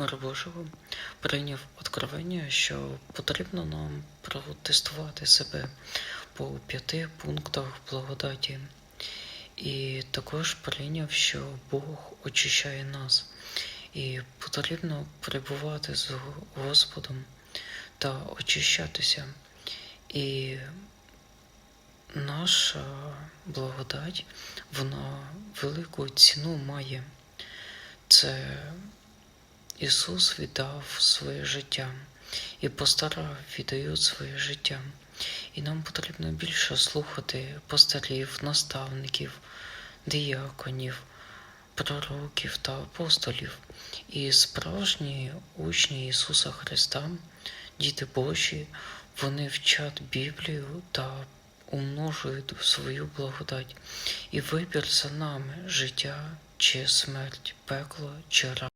миру Божого прийняв откровення, що потрібно нам протестувати себе по п'яти пунктах благодаті. І також прийняв, що Бог очищає нас, і потрібно перебувати з Господом та очищатися. І наша благодать, вона велику ціну має. Це Ісус віддав своє життя, і постара віддають своє життя. І нам потрібно більше слухати пастирів, наставників, діяконів, пророків та апостолів. І справжні учні Ісуса Христа, діти Божі, вони вчать Біблію та умножують свою благодать. І вибір за нами життя чи смерть, пекло чи рай.